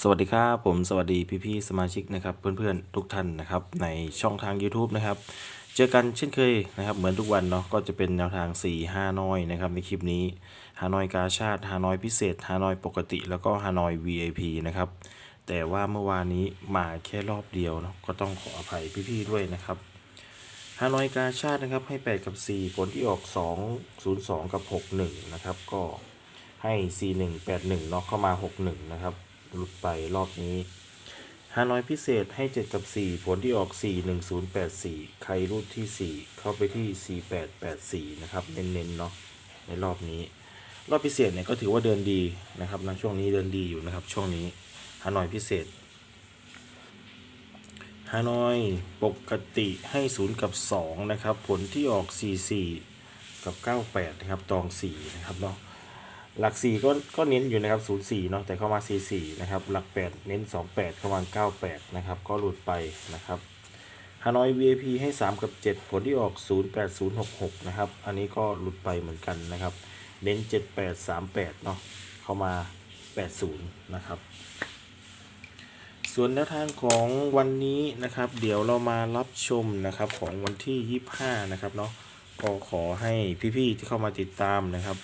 สวัสดีครับผมสวัสดีพี่ๆสมาชิกนะครับเพื่อนๆทุกท่านนะครับในช่องทาง YouTube นะครับเจอกันเช่นเคยนะครับเหมือนทุกวันเนาะก็จะเป็นแนวทาง 4 5น้อยนะครับในคลิปนี้ฮานอยกาชาติฮานอยพิเศษฮานอยปกติ แล้วก็ฮานอย VIP นะครับแต่ว่าเมื่อวานนี้มาแค่รอบเดียวเนาะก็ต้องขออภัยพี่ๆด้วยนะครับฮานอยกาชาตินะครับให้ 8 กับ 4 ผลที่ออก 2 0 2 กับ 61 นะครับก็ให้ 4 1 8 1เนาะเข้ามา 61 นะครับ หลุดไปรอบนี้ฮานอยพิเศษให้ 7 กับ 4 ผลที่ออก 4 1 0 8 4 ใครรูดที่ 4 เข้าไปที่ 4 8 8 4 นะครับ เน้นๆเนาะในรอบนี้ รอบพิเศษเนี่ยก็ถือว่าเดินดีนะครับในะช่วงนี้เดินดีอยู่นะครับช่วงนี้ฮานอยพิเศษฮานอยปกติให้ 0 กับ 2 นะครับ ผลที่ออก 4 4 กับ 98 นะครับ ตอง 4 นะครับเนาะ หลัก 4 ก็ก็เน้นอยู่นะครับ 04 เนาะแต่เข้ามา 44 นะครับ หลัก 8 เน้น 28 เข้ามา 98 นะครับ ก็หลุดไปนะครับฮานอย VIP ให้ 3 กับ 7 ผลที่ออก 08066 นะครับ อันนี้ก็หลุดไปเหมือนกันนะครับ เน้น 7838 เนาะเข้ามา 80 นะครับ ส่วนแนวทางของวันนี้นะครับ เดี๋ยวเรามารับชมนะครับของวันที่ 25 นะครับเนาะก็ขอให้พี่ๆที่เข้ามาติดตามนะครับ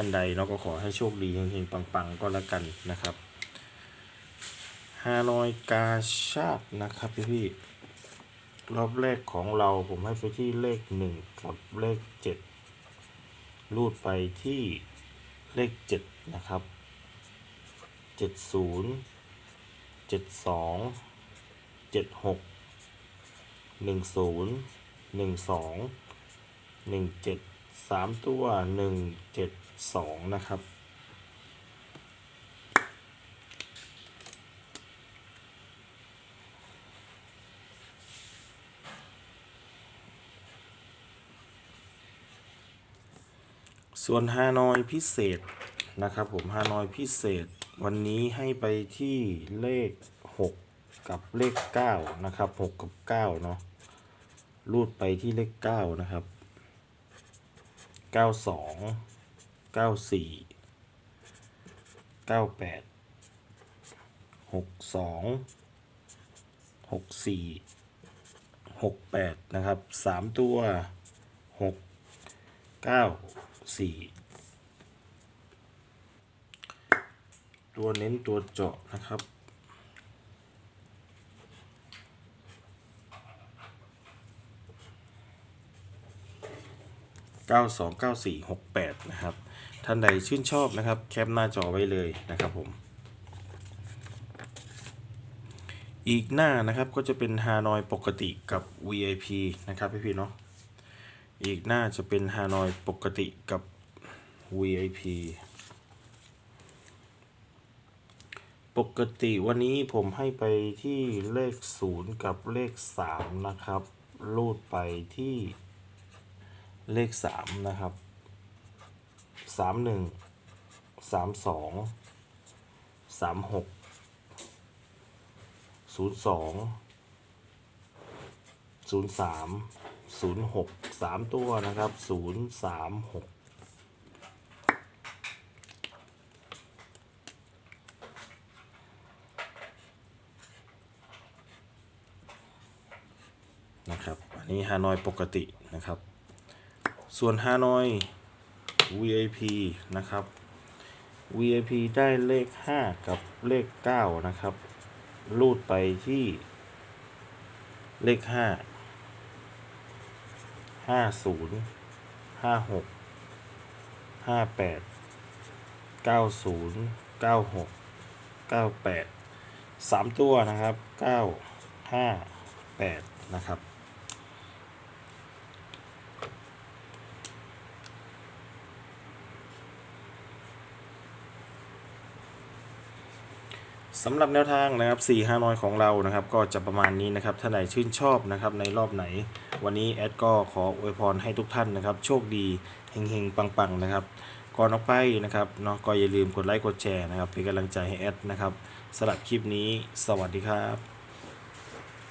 ท่านใดเนาก็ขอให้โชคดีเฮงๆปังๆ ก็แล้วกันนะครับฮานอยกาชาตินะครับพี่ๆรอบแรกของเราผมให้ไปที่เลขหนึ่งกับเลขเจ็ดรูดไปที่เลขเจ็ดนะครับเจ็ดศูนย์เจ็ดสองเจ็ดหกหนึ่งศูนย์หนึ่งสองหนึ่งเจ็ด สามตัวหนึ่งเจ็ดสองนะครับส่วนฮานอยพิเศษนะครับผมฮานอยพิเศษ วันนี้ให้ไปที่เลข 6 กับเลข 9 นะครับ 6 กับ9เนาะรูดไปที่เลข 9 นะครับ 92 94 98 62 64 68นะครับ3ตัว6 9 4ตัวเน้นตัวเจาะนะครับ 929468 นะครับ ท่านใดชื่นชอบนะครับ แคปหน้าจอไว้เลยนะครับผม อีกหน้านะครับก็จะเป็นฮานอยปกติกับ VIP นะครับพี่พี่เนาะ อีกหน้าจะเป็นฮานอยปกติกับ VIP ปกติวันนี้ผมให้ไปที่เลข 0 กับเลข 3 นะครับ รูดไปที่ เลข3นะครับ31 32 36 02 03 06 3ตัวนะครับ036นะครับ อันนี้ฮานอยปกตินะครับ ส่วนฮานอย VIP นะครับ VIP ได้เลข 5 กับเลข 9 นะครับ รูดไปที่เลข 5 50 56 58 90 96 98 3 ตัวนะครับ 9 5 8 นะครับ สำหรับแนวทางนะครับ4 5น้อยของเรานะครับ ก็จะประมาณนี้นะครับ ถ้าไหนชื่นชอบนะครับในรอบไหน วันนี้แอดก็ขออวยพรให้ทุกท่านนะครับ โชคดีเฮงๆ ปังๆ นะครับ ก่อนออกไปนะครับเนาะก็อย่าลืมกดไลค์กดแชร์นะครับเป็นกำลังใจให้แอดนะครับสำหรับคลิปนี้ สวัสดีครับ